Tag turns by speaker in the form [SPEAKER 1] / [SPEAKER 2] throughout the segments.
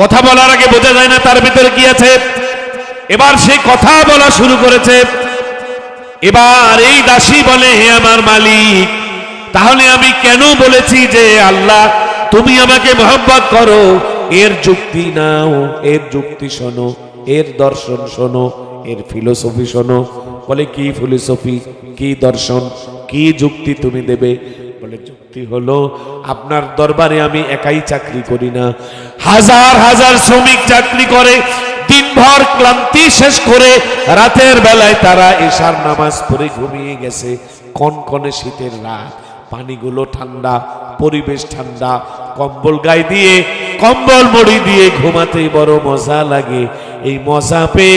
[SPEAKER 1] কথা বলার আগে বোঝা যায় না তার ভিতরে কি আছে। এবার সে কথা বলা শুরু করেছে। এবার এই দাসী বলে, হে আমার মালিক, তাহলে আমি কেন বলেছি যে আল্লাহ, তুমি আমাকে মোহাম্মত করো? এর যুক্তি নাও, এর যুক্তি শোনো, এর দর্শন শোনো, এর ফিলোসফি শোনো। বলে, কি ফিলোসফি কি দর্শন? কি যুক্তি তুমি দেবে? বলে যুক্তি হলো, আপনার দরবারে আমি একাই চাকরি করি না। হাজার হাজার শ্রমিক চাকরি করে, দিনভর ক্লান্তি শেষ করে, রাতের বেলায় তারা এশার নামাজ পড়ে ঘুমিয়ে গেছে। কনকনে শীতের রাত, পানিগুলো ঠান্ডা, পরিবেশ ঠান্ডা, কম্বল গায়ে দিয়ে, কম্বল মুড়ি দিয়ে ঘুমাতে বড় মজা লাগে। এই মজা পেয়ে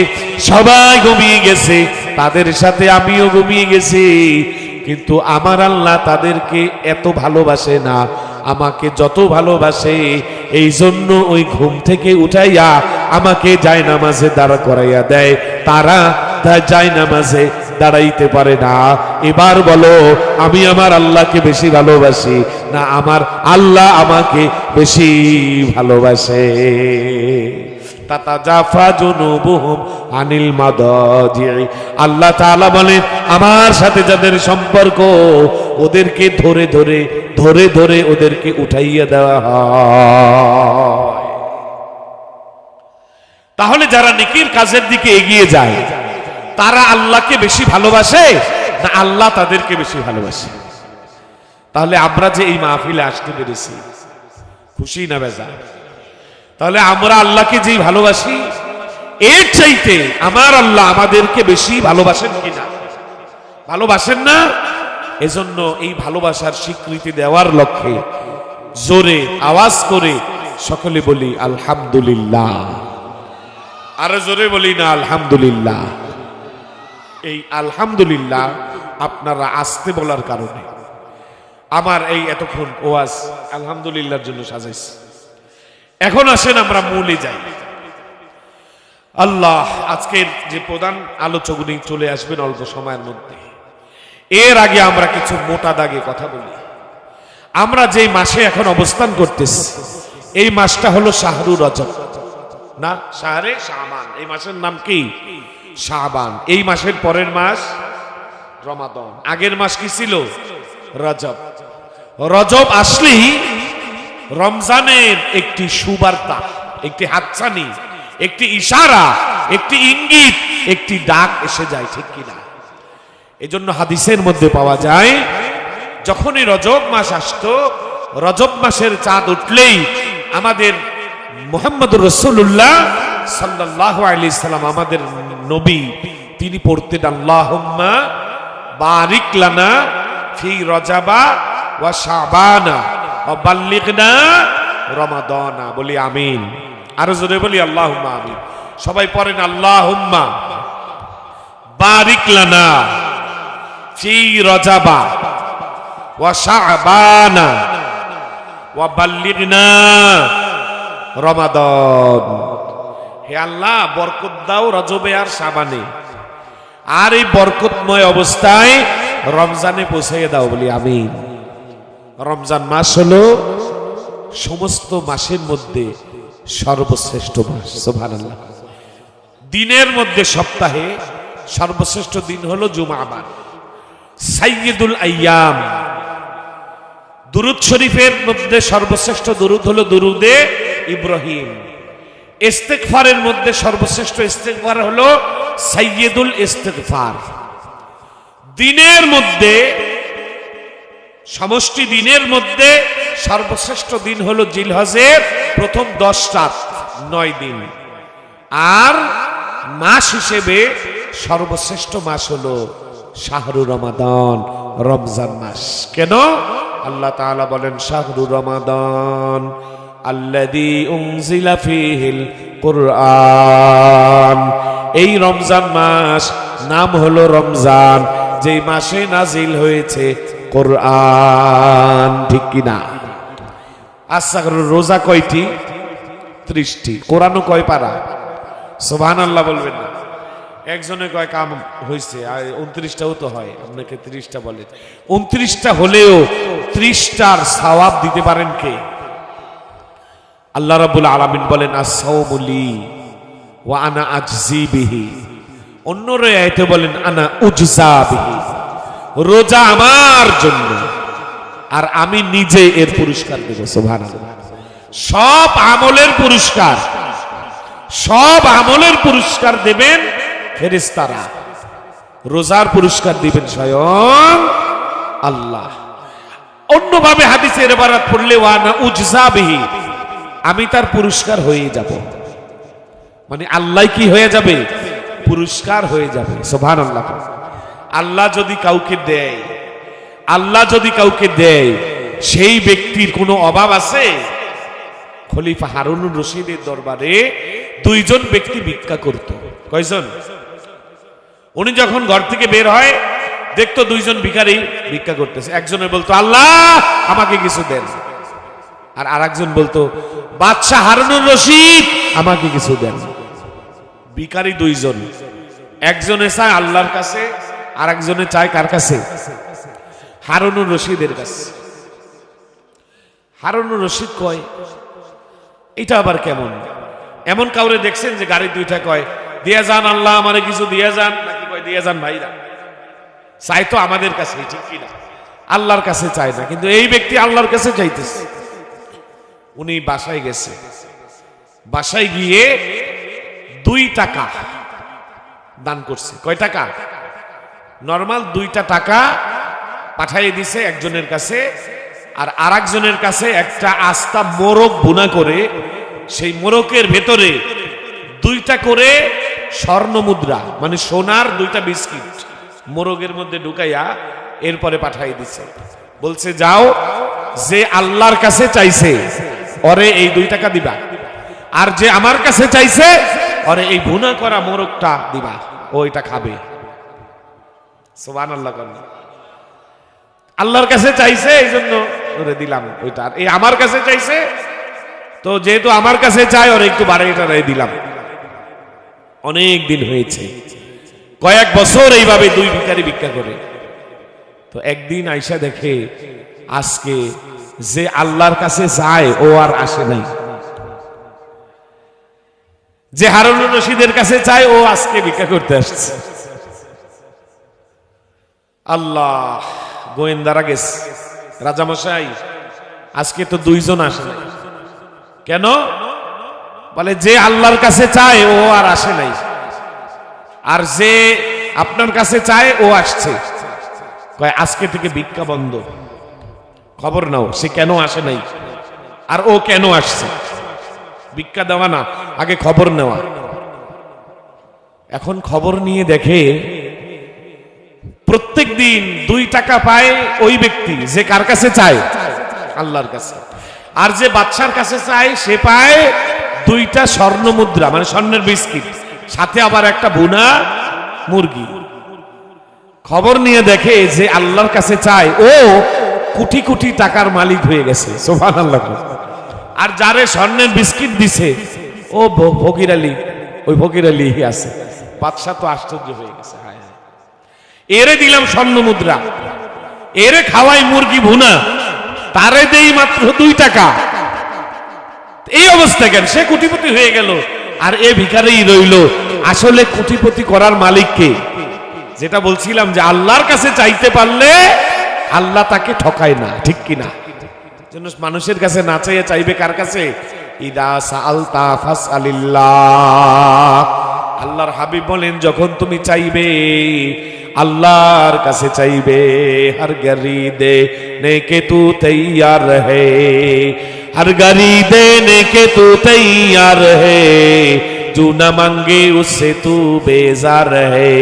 [SPEAKER 1] সবাই ঘুমিয়ে গেছে। তাদের সাথে আমিও ঘুমিয়ে গেছি। কিন্তু আমার আল্লাহ তাদেরকে এত ভালোবাসে না। আমাকে যত ভালোবাসে, এই জন্য ওই ঘুম থেকে উঠাইয়া আমাকে যায় নামাজে দাঁড়া করাইয়া দেয়। তারা যায় নামাজে দাঁড়াইতে পারে না। এবার বলো, আমি আমার আল্লাহকে বেশি ভালোবাসি না আমার আল্লাহ আমাকে বেশি ভালোবাসে? আনিল আল্লাহ তাআলা আমার সাথে যাদের সম্পর্ক, ওদেরকে ধরে ধরে ধরে ধরে ওদেরকে উঠাইয়া দেওয়া তাহলে যারা নেকির কাজের দিকে এগিয়ে যায়, তারা আল্লাহকে বেশি ভালোবাসে না আল্লাহ তাদেরকে বেশি ভালোবাসে? তাহলে আমরা যে এই মাহফিলে আসতে পেরেছি, খুশি না বেজা তাহলে আমরা আল্লাহকে যেই ভালোবাসি, এর চাইতে আমার আল্লাহ আমাদেরকে বেশি ভালোবাসেন কিনা? ভালোবাসেন না? এজন্য এই ভালোবাসার স্বীকৃতি দেওয়ার লক্ষ্যে জোরে আওয়াজ করে সকলে বলি, আলহামদুলিল্লাহ। আরও জোরে বলি না, আলহামদুলিল্লাহ। এই আলহামদুলিল্লাহ আপনারা আসতে বলার কারণে। আমার এই এতক্ষণ ওয়াজ আলহামদুলিল্লাহর জন্য সাজাইছি। এখন আসেন আমরা মূলে যাই। আল্লাহ আজকের যে প্রধান আলোচক চলে আসবেন অল্প সময়ের মধ্যে। এর আগে আমরা কিছু মোটা দাগে কথা বলি। আমরা যে মাসে এখন অবস্থান করতেছি, এই মাসটা হলো শাহরু রজব। না, শাহরে শাহবান। এই মাসের নাম কি? শাহবান। এই মাসের পরের মাস রমাদন। আগের মাস কি ছিল? রজব। রজব আসলেই রমজানের একটি সুবার্তা, একটি হাতছানি, একটি ইশারা, একটি ইঙ্গিত, একটি ডাক এসে যায়, ঠিক কিনা এজন্য হাদিসের মধ্যে পাওয়া যায়, যখনই রজব মাস আসতো, রজব মাসের চাঁদ উঠলেই আমাদের মোহাম্মদ রসুল্লাহ সাল্লাহ আলি সাল্লাম, আমাদের নবী, তিনি পড়তেন, আল্লাহুম্মা বারিক লানা ফি রজাবা ওয়া শাবানা। ওয়া বাল্লিগনা রমাদানা, বলি আমিন। আরও জোরে বলি আল্লাহুম্মা আমিন। সবাই পড়েন আল্লাহুম্মা। বারিক লানা ফি রজাবা ওয়া শাবানা ওয়া বাল্লিগনা রমাদান। হে আল্লাহ, বরকত দাও রজবে আর সাবানে আর এই বরকতময় অবস্থায় রমজানে পৌঁছাইয়ে দাও, বলি আমিন। রমজান মাস হলো সমস্ত মাসের মধ্যে সর্বশ্রেষ্ঠ মাস দিনের মধ্যে সপ্তাহে সর্বশ্রেষ্ঠ দিন হলো জুমাবার সাইয়দুল আইয়াম। দুরুদ শরীফের মধ্যে সর্বশ্রেষ্ঠ দুরুদ হলো দুরুদে ইব্রাহিম। ইস্তেকফারের মধ্যে সর্বশ্রেষ্ঠ ইস্তেকফার হলো সাইয়দুল ইস্তেকফার দিনের মধ্যে সমষ্টি দিনের মধ্যে সর্বশ্রেষ্ঠ দিন হলো জিলহজের প্রথম দশ রাত, নয় দিন। আর মাস হিসেবে সর্বশ্রেষ্ঠ মাস হলো শাহরু রমাদান, রমজান মাস। কেন? আল্লাহ তাআলা বলেন, শাহরু রমাদান আল্লাযী উনজিলা এই রমজান মাস নাম হলো রমজান, যেই মাসে নাজিল হয়েছে কোরআন, ঠিক কিনা আচ্ছা রোজা কয়টি? ত্রিশটি। কোরআনও কয় পারা? সোভান আল্লাহ বলবেন না। একজনে কয়, কাম হয়েছে আর উনত্রিশটাও তো হয়, আপনাকে ত্রিশটা বলে। উনত্রিশটা হলেও ত্রিশটার সওয়াব দিতে পারেন কে? আল্লাহ রাবুল আলমিন বলেন আসৌমলি ওয়া আনা আজজি বিহি। অন্য রেয়াতে বলেন, আনা উজজা বিহি। রোজা আমার জন্য। আর আমি নিজে এর পুরস্কার দেব সোভান সব আমলের পুরস্কার, সব আমলের পুরস্কার দেবেন ফেরেস্তারা রোজার পুরস্কার দিবেন স্বয়ং আল্লাহ। অন্যভাবে হাদিসের এবারাত পড়লে ওয়ানা উজজা বিহি আমি তার পুরস্কার হয়ে যাব। মানে আল্লাহ কি হয়ে যাবে? পুরস্কার হয়ে যাবে সোভান আল্লাহ আল্লাহ যদি কাউকে দেয়, আল্লাহ যদি কাউকে দেয়, সেই ব্যক্তির কোনো অভাব আছে? খলিফা হারুনুর রশিদের দরবারে দুইজন ব্যক্তি ভিক্ষা করত। কয়জন? উনি যখন ঘর থেকে বের হয়, দেখতো দুইজন ভিখারি ভিক্ষা করতেছে। একজনে বলতো, আল্লাহ, আমাকে কিছু দেন। আর আরেকজন বলতো, বাদশাহ হারুনুর রশিদ, আমাকে কিছু দেন। ভিখারি দুইজন। একজনে চায় আল্লাহর কাছে আর একজনে চায় কার কাছে? হারুনুর রশিদের কাছে। হারুনুর রশিদ কয় এটা আবার কেমন? এমন কাউরে দেখছেন যে গাড়ি দুইটা কয়, দিয়া যান আল্লাহ, আমারে কিছু দিয়া যান। নাকি কয়, দিয়া যান ভাইরা। চাই তো আমাদের কাছে ঠিক কিনা? আল্লাহর কাছে চায় না, কিন্তু এই ব্যক্তি আল্লাহর কাছে চাইতেছে। উনি বাসায় গেছে। বাসায় গিয়ে দুই টাকা দান করছে। কয় টাকা? নর্মাল দুইটা টাকা পাঠাইয়ে দিছে একজনের কাছে, আর আরেকজনের কাছে একটা আস্তা মোরগ বুনা করে, সেই মোরকের ভেতরে দুইটা করে স্বর্ণ মুদ্রা মানে সোনার দুইটা বিস্কিট মোরগের মধ্যে ঢুকাইয়া এরপরে পাঠাই দিছে। বলছে, যাও, যে আল্লাহর কাছে চাইছে অরে এই দুই টাকা দিবা। আর যে আমার কাছে চাইছে অরে এই ভুনা করা মোরগটা দিবা, ও এটা খাবে। সোবান আল্লাহ আল্লাহর কাছে চাইছে এই জন্য দিলাম ওইটা। এই আমার কাছে চাইছে, তো যেহেতু আমার কাছে চাই ওর একটু বাড়ে এটা রে দিলাম। অনেক দিন হয়েছে, কয়েক বছর এইভাবে দুই ভিখারি ভিক্ষা করে। তো একদিন আইসা দেখে, আজকে যে আল্লাহর কাছে যায়, ও আর আসে নাই। যে হারুন রশিদের কাছে চায় ও আজকে ভিক্ষা করতে আসছে। আল্লাহ, গোয়েন্দারা গেছে। রাজামশাই, আজকে তো দুইজন আসে নাই। কেন? বলে, যে আল্লাহর কাছে চায়, ও আর আসে নাই। আর যে আপনার কাছে চায়, ও আসছে। কয়, আজকে থেকে ভিক্ষা বন্ধ। খবর নাও, সে কেন আসে নাই? আর ও কেন আসছে? ভিক্ষা দেওয়া না, আগে খবর নেওয়া। এখন খবর নিয়ে দেখে প্রত্যেক দিন দুই টাকা পায় ওই ব্যক্তি, যে কার কাছে চায়? আল্লাহর কাছে। আর যে বাচ্চার কাছে চায়, সে পায় দুইটা স্বর্ণ মুদ্রা মানে স্বর্ণের বিস্কিট। সাথে আবার একটা বুনা মুরগি। খবর নিয়ে দেখে যে আল্লাহর কাছে চায়, ও কোটি কোটি টাকার মালিক হয়ে গেছে। সোফান আল্লাহ আর যারে স্বর্ণের বিস্কিট দিছে, ও ফকির আলী, ওই ফকির আলী আছে। বাদশাহ তো আশ্চর্য হয়ে গেছে। এরে দিলাম স্বর্ণ মুদ্রা। এরে খাওয়াই মুরগি ভুনা। তারে দেই মাত্র দুই টাকা। এই অবস্থা কেন? সে কোটিপতি হয়ে গেল। আর এ ভিখারেই রইল। আসলে কোটিপতি করার মালিককে যেটা বলছিলাম যে আল্লাহর কাছে চাইতে পারলে আল্লাহ তাকে ঠকায় না, ঠিক কিনা জন্য মানুষের কাছে না চাইয়ে চাইবে কার কাছে? ইদা সালতা ফাসআলিল্লাহ। আল্লাহর হাবিব বলেন, যখন তুমি চাইবে, আল্লাহর কাছে চাইবে, হর গরি দে, নেকে তু তৈয়ার হে। হর গরি দে, নেকে তু তৈয়ার হে। জু না মাঙ্গে, উসে তু বেজার হে।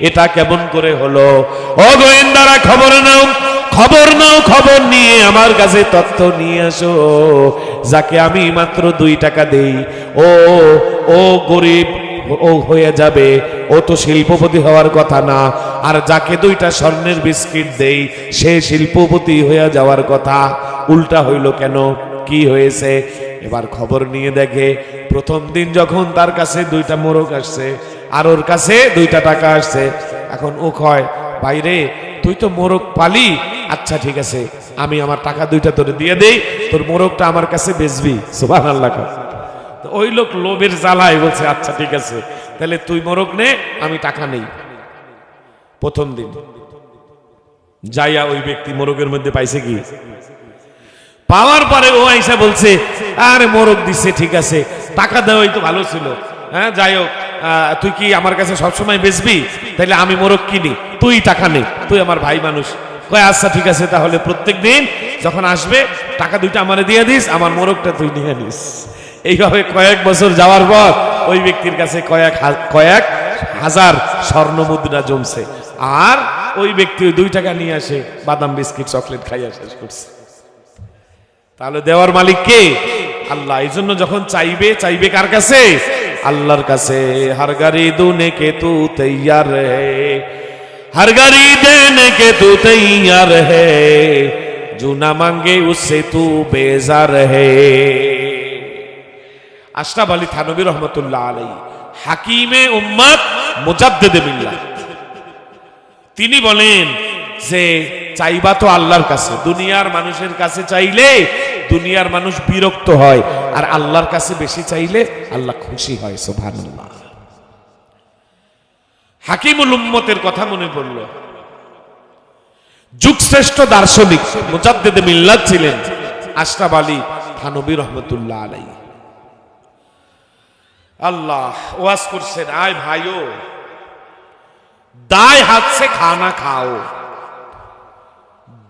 [SPEAKER 1] এটা কেমন করে হলো? ও গোয়েন্দারা, খবর নাও খবর নাও, খবর নিয়ে আমার কাছে তথ্য নিয়ে আসো। যাকে আমি মাত্র দুই টাকা দেই, ও ও গরিব ও হয়ে যাবে। ও তো শিল্পপতি হওয়ার কথা না। আর যাকে দুইটা স্বর্ণের বিস্কিট দেই, সে শিল্পপতি হয়ে যাওয়ার কথা। উল্টা হইল কেন? কি হয়েছে? এবার খবর নিয়ে দেখে। প্রথম দিন যখন তার কাছে দুইটা মোরগ আসছে, আর ওর কাছে দুইটা টাকা আসছে, এখন ও কয় বাইরে তুই তো মোরগ পালি? আচ্ছা ঠিক আছে। আমি আমার টাকা দুইটা তোরে দিয়ে দেই। তোর মোরগটা আমার কাছে বেচবি। সুবাহ আল্লাহ ওই লোক লোভের জ্বালায় বলছে আচ্ছা ঠিক আছে। তাহলে তুই মোরগ নে, আমি টাকা নেই। প্রথম দিন। যাইয়া ওই ব্যক্তি মোরগের মধ্যে পাইছে কি? পাওয়ার পরে ও আইসা বলছে, আরে মোরগ দিচ্ছে ঠিক আছে। টাকা দেওয়াই তো ভালো ছিল। হ্যাঁ যাই হোক তুই কি আমার কাছে সবসময় বেচবি? তাহলে আমি মোরগ কিনি। তুই টাকা নে, তুই আমার ভাই মানুষ। কয় আচ্ছা ঠিক আছে, তাহলে প্রত্যেক দিন যখন আসবে, টাকা দুইটা আমারে দিয়ে দিস, আমার মোরগটা তুই নিয়ে নিস। এইভাবে কয়েক বছর যাওয়ার পর ওই ব্যক্তির কাছে কয়েক কয়েক হাজার স্বর্ণ মুদ্রা জমছে। আর ওই ব্যক্তি দুই টাকা নিয়ে আসে, বাদাম, বিস্কিট, চকলেট খাইয়া শেষ করছে। তাহলে দেওয়ার মালিক কে? আল্লাহ। এই জন্য যখন চাইবে চাইবে কার কাছে? আল্লাহর কাছে। হর গাড়ি দুনে কে তু তৈয়ার হে। হর গাড়ি দেনে কে তু তৈয়ার হে। জুনা মাঙ্গে উসে তু বেজার হে। আশরাফ আলী থানবী রহমতুল্লাহ আলাই হাকিমে উম্মত মুজাদ্দেদে মিল্লাত তিনি বলেন যে, চাইবা তো আল্লাহর কাছে, দুনিয়ার মানুষের কাছে চাইলে দুনিয়ার মানুষ বিরক্ত হয়, আর আল্লাহর কাছে বেশি চাইলে আল্লাহ খুশি হয়, সুবহানাল্লাহ। হাকিমুল উম্মতের কথা মনে পড়ল। যুগশ্রেষ্ঠ দার্শনিক মুজাদ্দেদে মিল্লাত ছিলেন আশরাফ আলী থানবী রহমতুল্লাহ আলাই আল্লাহ ওয়াজ করছেন আয় ভাইও दाएं हाथ से खाना खाओ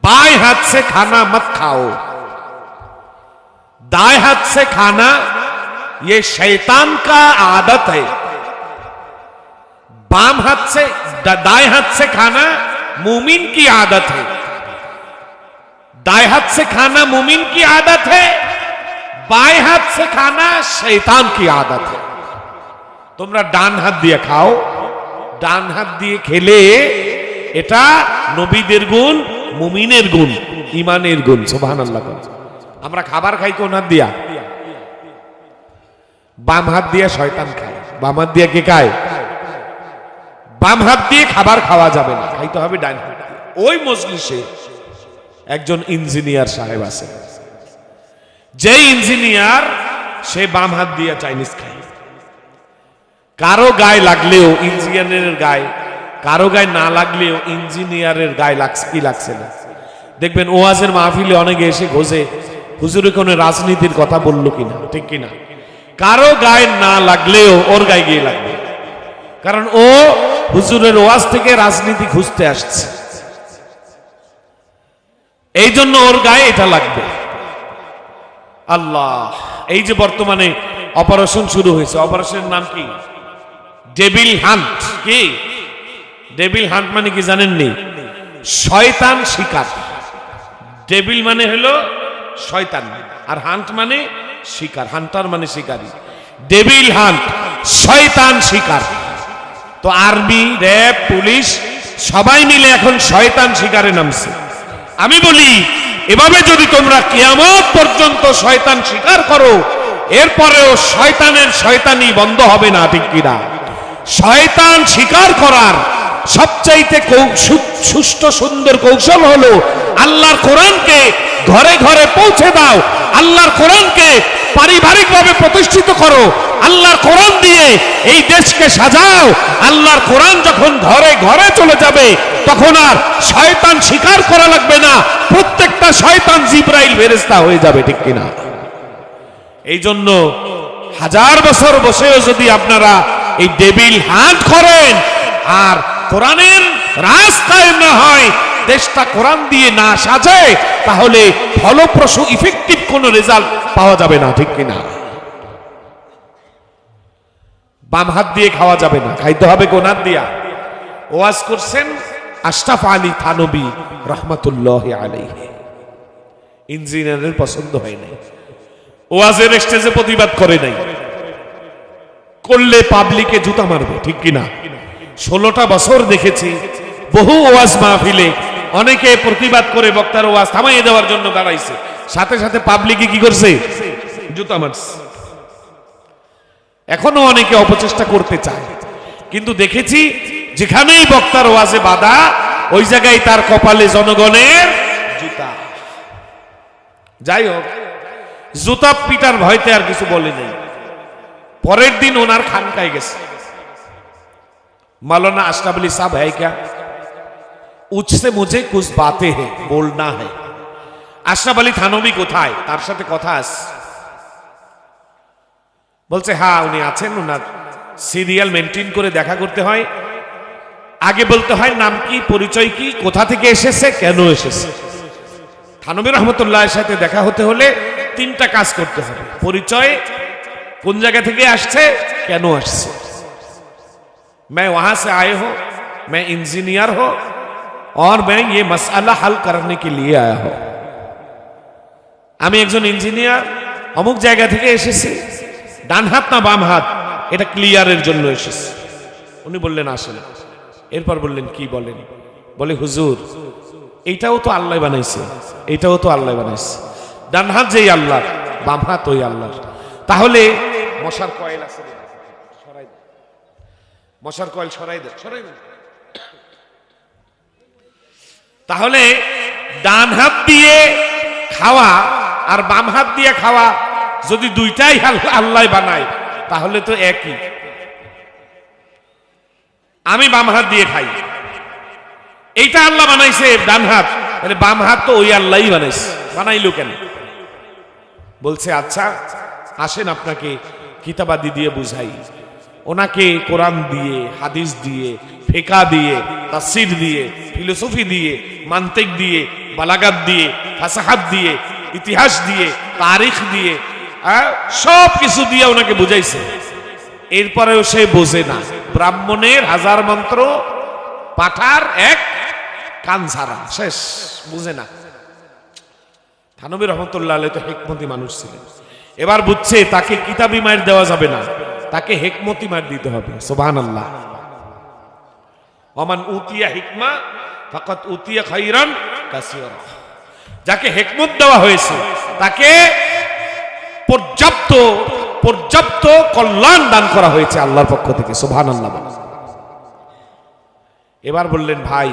[SPEAKER 1] बाएं हाथ से खाना मत खाओ दाएं हाथ से खाना ये शैतान का आदत है बाम हाथ से द- दाएं हाथ से खाना मुमिन की आदत है दाएं हाथ से खाना मुमिन की आदत है बाएं हाथ से खाना शैतान की आदत है তোমরা ডান হাত দিয়ে খাও। ডান হাত দিয়ে খেলে এটা নবীদের গুণ, মুমিনের গুণ ইমানের গুণ সোভান আমরা খাবার খাই কোন হাত দিয়া? বাম হাত দিয়ে শয়তান খায়। বাম হাত দিয়ে কে খায়? বাম হাত দিয়ে খাবার খাওয়া যাবে না। খাইতে হবে ডান হাত ওই মজলিসে একজন ইঞ্জিনিয়ার সাহেব আছে। যে ইঞ্জিনিয়ার, সে বাম হাত দিয়ে চাইনিজ খায়। কারও গায়ে লাগলেও ইঞ্জিনিয়ারের গায়ে, কারও গায়ে না লাগলেও ইঞ্জিনিয়ারের গায়ে লাগছে, কি লাগছে না? দেখবেন ওয়াজের মাহফিলে অনেকে এসে ঘোষে, হুজুরে কোনো রাজনীতির কথা বলল কিনা? ঠিক কিনা? কারও গায়ে না লাগলেও ওর গায়ে গিয়ে লাগবে। কারণ ও হুজুরের ওয়াজ থেকে রাজনীতি খুঁজতে আসছে। এই জন্য ওর গায়ে এটা লাগবে। আল্লাহ, এই যে বর্তমানে অপারেশন শুরু হয়েছে, অপারেশনের নাম কি? ডেবিল হান্ট কি? ডেবিল হান্ট মানে কি জানেননি? শয়তান শিকার। ডেবিল মানে হলো শয়তান। আর হান্ট মানে শিকার। হান্টার মানে শিকারী। ডেবিল হান্ট শয়তান শিকার। তো আর্মি র্যাব, পুলিশ, সবাই মিলে এখন শয়তান শিকারে নামছে। আমি বলি, এভাবে যদি তোমরা কিয়ামত পর্যন্ত শয়তান শিকার করো, এরপরেও শয়তানের শয়তানি বন্ধ হবে না, ঠিক কিনা? শয়তান স্বীকার করার সবচাইতে সুষ্ঠু সুন্দর কৌশল হলো আল্লাহর কোরআনকে ঘরে ঘরে পৌঁছে দাও। আল্লাহর কোরআনকে পারিবারিকভাবে প্রতিষ্ঠিত করো। আল্লাহর কোরআন দিয়ে এই দেশকে সাজাও। আল্লাহর কোরআন যখন ঘরে ঘরে চলে যাবে, তখন আর শয়তান স্বীকার করা লাগবে না। প্রত্যেকটা শয়তান জিব্রাইল ফেরেস্তা হয়ে যাবে, ঠিক কিনা? এই জন্য হাজার বছর বসেও যদি আপনারা এই ডেবিল হাত করেন। আর কোরআনের রাস্তায় না হয় দেশটা কোরআন দিয়ে না সাজায় তাহলে ফলপ্রসূ ইফেক্টিভ কোনো রেজাল্ট পাওয়া যাবে না, ঠিক কিনা? বাম হাত দিয়ে খাওয়া যাবে না, খাইতে হবে হাত দিয়া? ওয়াজ করছেন আশরাফ আলী থানবী রহমতুল্লাহ আলাইহি। ইঞ্জিনিয়ারের পছন্দ হয় নাই। ওয়াজের স্টেজে প্রতিবাদ করে নাই। করলে পাবলিকে জুতা মারবে, ঠিক কিনা? ষোলোটা বছর দেখেছি, বহু ওয়াজ মাহফিলে অনেকে প্রতিবাদ করে বক্তার ওয়াজ থামাইয়ে দেওয়ার জন্য দাঁড়াইছে। সাথে সাথে পাবলিকে কি করছে? জুতা মারছে। এখনও অনেকে অপচেষ্টা করতে চায়। কিন্তু দেখেছি, যেখানেই বক্তার ওয়াজে বাধা, ওই জায়গায় তার কপালে জনগণের জুতা। যাই হোক, জুতা পিটার ভয়তে আর কিছু বলে নেই। পরের দিন ওনার খানকায় গেছে मौलाना अशरफ अली साहब है क्या उससे मुझे कुछ बातें हैं बोलना है আশরাফ আলী থানবী কোথায় তার সাথে কথা আস বলছে হ্যাঁ উনি আছেন ওনার সিরিয়াল মেনটেন করে দেখা করতে হয় আগে বলতে হয় নাম কি পরিচয় কি কোথা থেকে এসেছে কেন এসেছে থানবী রহমতুল্লাহের সাথে দেখা হতে হলে তিনটা কাজ করতে হবে পরিচয় কোন জায়গা থেকে আসছে কেন আসছে मैं वहां से आए हो मैं इंजीनियर हो और मैं ये मसला हल करने के लिए आया हो আমি একজন ইঞ্জিনিয়ার অমুক জায়গা থেকে এসেছি ডান হাত না বাম হাত এটা ক্লিয়ারের জন্য এসেছি উনি বললেন আসেন এরপর বললেন কি বলেন বলে হুজুর এইটাও তো আল্লাহ বানাইছে এইটাও তো আল্লাহ বানাইছে ডান হাত যেই আল্লাহ বাম হাত ওই আল্লাহর তাহলে মশার কয়েল আছে সরাই। মশার কয়েল সরাই দেন সরাই তাহলে ডান হাত দিয়ে খাওয়া আর বাম হাত দিয়ে খাওয়া যদি দুইটাই আল্লাহ আল্লাহ বানায়, তাহলে তো একই। আমি বাম হাত দিয়ে খাই। এইটা আল্লাহ বানাইছে ডান হাত। মানে বাম হাত তো ওই আল্লাহই বানাইছে। বানাইলো কেন? বলছে আচ্ছা আসেন আপনাকে কিতাবাদি দিয়ে বুঝাই। ওনাকে কোরআন দিয়ে, হাদিস দিয়ে, ফেকা দিয়ে তাসির দিয়ে, ফিলোসফি দিয়ে, মান্তিক দিয়ে, বালাগাত দিয়ে ফাসাহাত দিয়ে, ইতিহাস দিয়ে, তারিখ দিয়ে সব কিছু দিয়ে ওনাকে বুঝাইছে। এরপরেও সে বোঝে না। ব্রাহ্মণের হাজার মন্ত্র, পাঠার এক কান ছাড়া। শেষ, বুঝে না। থানবী রহমতুল্লাহ তো হেকমতি মানুষ ছিলেন। এবার বুঝছে তাকে কিতাবি মায়ের দেওয়া যাবে না। তাকে হেকমতি মার দিতে হবে। সোবাহান আল্লাহ অমান উতিয়া হিকমা ফাকাত উতিয়া খাইরান যাকে হেকমত দেওয়া হয়েছে, তাকে পর্যাপ্ত পর্যাপ্ত কল্যাণ দান করা হয়েছে আল্লাহর পক্ষ থেকে। সোভান আল্লাহ এবার বললেন, ভাই,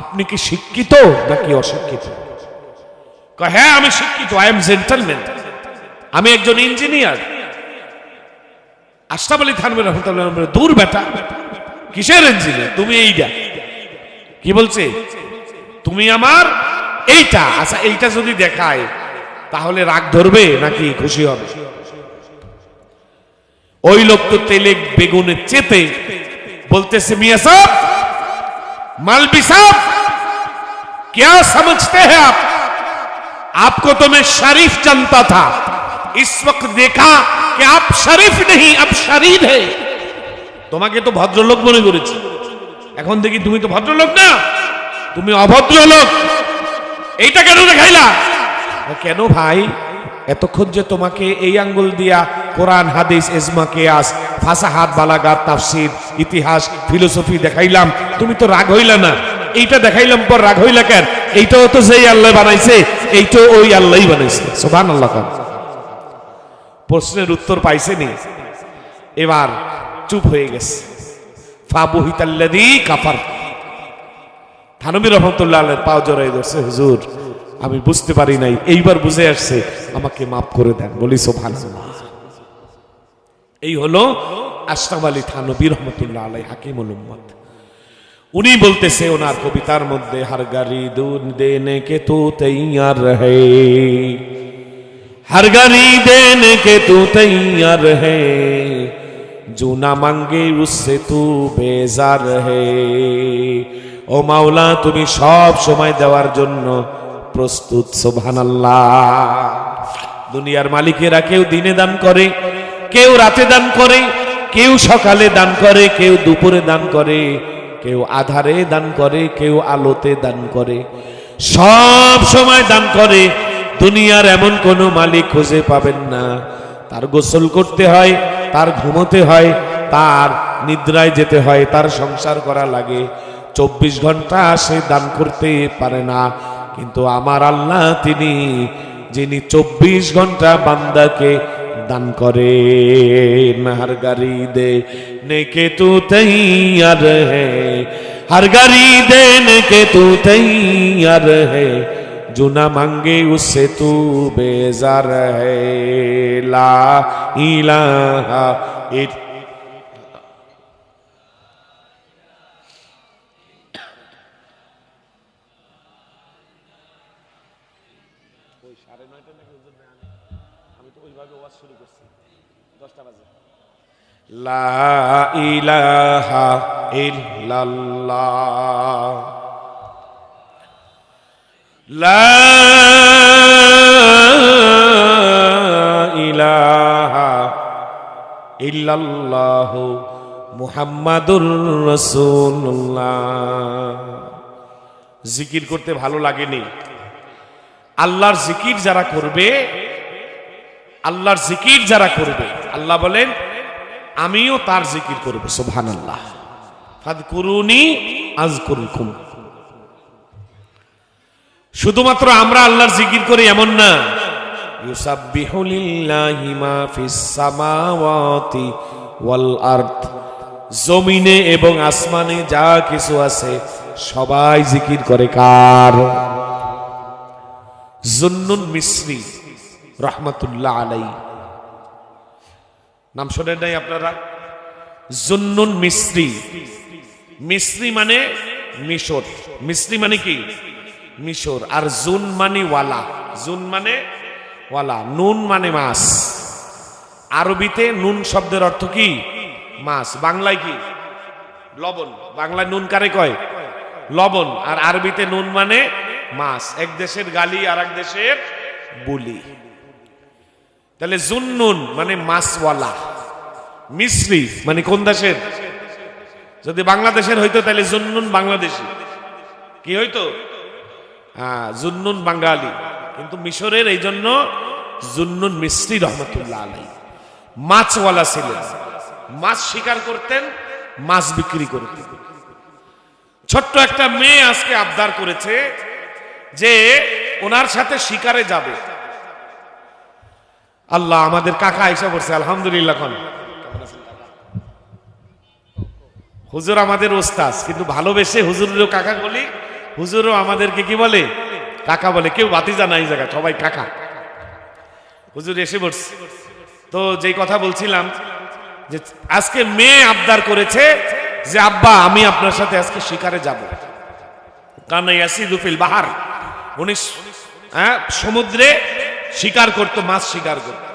[SPEAKER 1] আপনি কি শিক্ষিত নাকি অশিক্ষিত? হ্যাঁ আমি শিক্ষিত। আই এম জেন্টালম্যান আমি একজন ইঞ্জিনিয়ার আশরাফ আলী থানবী রহমতুল্লাহ বললেন, দূর বেটা কিসের ইঞ্জিনিয়ার তুমি এইটা কি বলছে তুমি আমার এইটা আচ্ছা এইটা যদি দেখায় তাহলে রাগ ধরবে নাকি খুশি হবে ওই লোক তো তেলে বেগুনে চেতে বলতেছে মিয়া সাহেব মালবি সাহেব क्या समझते हैं आप आपको तो मैं शरीफ जानता था इस वक्त देखा कि आप शरीफ नहीं अब शरीर है তোমাকে তো ভদ্রলোক মনে করেছি এখন দেখি তুমি তো ভদ্রলোক না তুমি অভদ্রলোক এইটা কেন দেখাইলা কেন ভাই এতক্ষণ যে তোমাকে এই আঙ্গুল দিয়া কোরআন হাদিস এজমা কেয়াস ফাসাহাত বালাগাত তাফসির ইতিহাস ফিলোসফি দেখাইলাম তুমি তো রাগ হইলা না এইটা দেখাইলাম পর রাগ হইলা কেন এইটাও তো যেই আল্লাহ বানাইছে এইটাও ওই আল্লাহই বানাইছে সোভান আল্লাহ খান প্রশ্নের উত্তর পাইছেনি। এবার চুপ হয়ে গেছে। ফাবুহিতাল্লাদি কাফার। থানবী রহমতুল্লাহ আলের পাও জড়াই হুজুর, আমি বুঝতে পারি নাই। এইবার বুঝে আসছে, আমাকে মাফ করে দেন। বলি সোভান এই হলো আশরাফ আলী থানবী রহমতুল্লাহ আলাই হাকিমুল উম্মত। উনি বলতেছে, ওনার কবিতার মধ্যে, হার গাড়ি দুধ দেনে কে তু তৈয়ার হে। हर गरी देने के तू तैयार है जो ना मांगे उससे तू बेजार है ও মাওলা তুমি সব সময় দেওয়ার জন্য প্রস্তুত সোভানাল্লাহ দুনিয়ার মালিকেরা কেউ দিনে দান করে কেউ রাতে দান করে কেউ সকালে দান করে কেউ দুপুরে দান করে কেউ আধারে দান করে কেউ আলোতে দান করে সব সময় দান করে দুনিয়ার এমন কোনো মালিক খুঁজে পাবেন না। তার গোসল করতে হয়, তার ঘুমোতে হয়, তার নিদ্রায় যেতে হয়, তার সংসার করা লাগে। চব্বিশ ঘণ্টা সে দান করতে পারে না। কিন্তু আমার আল্লাহ তিনি, যিনি চব্বিশ ঘণ্টা বান্দাকে দান করে। হর গাড়ি দে নেকে তু তৈয়ার হে। হর গাড়ি দে নেকে তু তৈয়ার হে। जो न मांगे उससे तू बेजार है ला इलाहा इल- লা ইলাহা ইল্লাল্লাহ মুহাম্মাদুর রাসূলুল্লাহ। জিকির করতে ভালো লাগেনি। আল্লাহর জিকির যারা করবে, আল্লাহর জিকির যারা করবে, আল্লাহ বলেন, আমিও তার জিকির করব সুবহান আল্লাহ ফাদ করুনি আজ করুকুম শুধুমাত্র আমরা আল্লাহর জিকির করি, এমন না। জমিনে এবং আসমানে যা কিছু আছে, সবাই জিকির করে কার? জুন্নুন মিশ্রি রহমতুল্লাহ আলাই নাম শোনেন নাই আপনারা? জুন্নুন মিশ্রি মিশ্রি মানে মিশর। মিশ্রি মানে কি? মিশর। আর জুন মানে ওয়ালা। জুন মানে ওয়ালা। নুন মানে মাছ। আরবিতে নুন শব্দের অর্থ কি? মাছ। বাংলায় কি? লবণ। বাংলায় নুন কারে কয়? লবণ। আর আরবিতে নুন মানে মাছ। এক দেশের গালি আর এক দেশের বুলি। তাহলে জুন্নুন মানে মাছওয়ালা। মিশ্রি মানে কোন দেশের? যদি বাংলাদেশের হইতো, তাহলে জুন্নুন বাংলাদেশি। কি হইতো? হ্যাঁ জুন্নুন বাঙালি। কিন্তু মিশরের এই জন্য জুন্নুন মিশ্রি রহমতুল্লাহ আলাই মাছওয়ালা ছিলেন। মাছ শিকার করতেন, মাছ বিক্রি করতেন। ছোট্ট একটা মেয়ে আজকে আবদার করেছে যে ওনার সাথে শিকারে যাবে। আল্লাহ আমাদের কাকা এসে পড়ছে আলহামদুলিল্লাহ এখন হুজুর আমাদের ওস্তাজ কিন্তু ভালোবেসে হুজুরেরও কাকা বলি হুজুরও আমাদেরকে কি বলে? কাকা বলে। কেউ বাতিজা নাই জায়গা সবাই কাকা। হুজুর এসে পড়ছে তো যেই কথা বলছিলাম, যে আজকে মেয়ে আবদার করেছে যে, আব্বা, আমি আপনার সাথে আজকে শিকারে যাব। কানা ইয়াসিদুফিল বাহার। উনি হ্যাঁ সমুদ্রে শিকার করতো, মাছ শিকার করতো।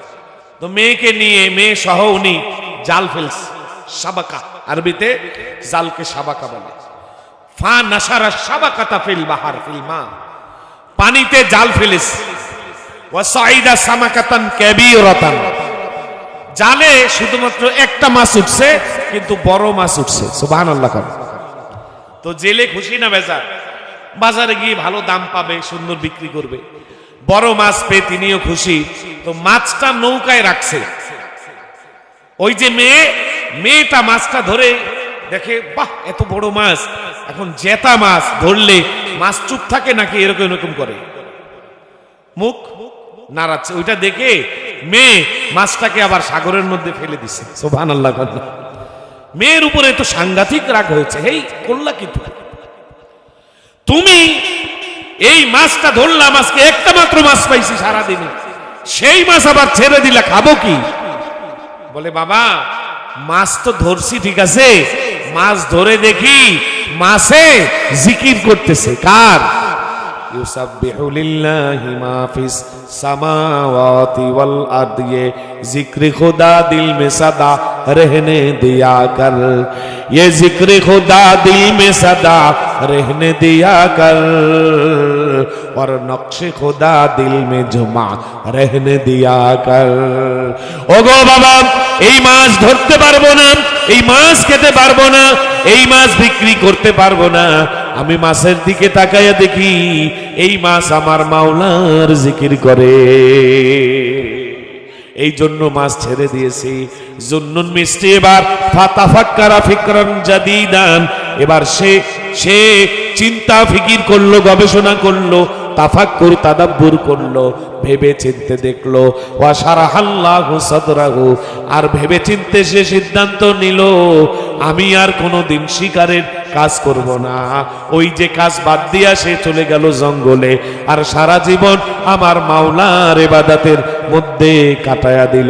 [SPEAKER 1] তো মেয়েকে নিয়ে, মেয়ে সহ উনি জাল ফেলছে। সাবাকা, আরবিতে জালকে সাবাকা বলে। ফা নাসারা সাবাকাতা ফিল বাহার ফিল মা। পানিতে জাল ফেলেছে ওয়াসাইদা সামাকাতান কাবীরাতান। জালে শুধুমাত্র একটা মাছ উঠছে, কিন্তু বড় মাছ উঠছে। সুবহানাল্লাহ কর। তো জেলে খুশি না বেজার? বাজারে গিয়ে ভালো দাম পাবে, সুন্দর বিক্রি করবে। বড় মাছ পেয়ে তিনিও খুশি। তো মাছটা নৌকায় রাখছে। ওই যে মেয়ে, মেয়েটা মাছটা ধরে দেখে, বাহ, এত বড় মাছ। এখন জেতা মাছ ধরলে মাছ চুপ থাকে নাকি? এরকম এরকম করে। মুখ নাড়াচ্ছে। ওইটা দেখে মেয়ে মাছটাকে আবার সাগরের মধ্যে ফেলে দিছে। সোভান আল্লাহ মেয়ের উপরে তো সাংঘাতিক রাগ হয়েছে। হেই করলা কি তুমি তুমি এই মাছটা ধরলাম আজকে একটা মাত্র মাছ পাইছি সারাদিনে। সেই মাছ আবার ছেড়ে দিলা, খাব কি? বলে, বাবা, মাছ তো ধরছি, ঠিক আছে মাছ ধরে দেখি মাছে জিকির করতেছে কার ইউসাব্বিহু লিল্লাহি মা ফিস সামাওয়াতি ওয়াল আরদ ये जिक्र खुदा दिल में सदा रहने दिया कर ये जिक्र खुदा दिल में सदा रहने दिया कर और नक्श खुदा दिल में जुमा रहने दिया कर ওগো বাবা, এই মাছ ধরতে পারব না, এই মাছ খেতে পারব না, এই মাছ বিক্রি করতে পারব না। আমি মাছের দিকে তাকাইয়া দেখি, এই মাছ আমার মাওলার জিকির করে। এই জন্য মাছ ছেড়ে দিয়েছি। জুন্নুন মিষ্টি এবার ফাতাফাক্কারা ফিকরান জাদিদান। এবার সে সে চিন্তা ফিকির করল, গবেষণা করল তাফাক্কুর, তাদাব্বুর করল ভেবে চিনতে দেখল, ওয়া সারাহাল্লাহু সাদরাহু, আর ভেবে চিনতে সে সিদ্ধান্ত নিল, আমি আর কোনোদিন শিকারের কাজ করব না। ওই যে কাজ বাদ দিয়া সে চলে গেল জঙ্গলে, আর সারা জীবন আমার মাওলার এবাদাতের মধ্যে কাটায়া দিল।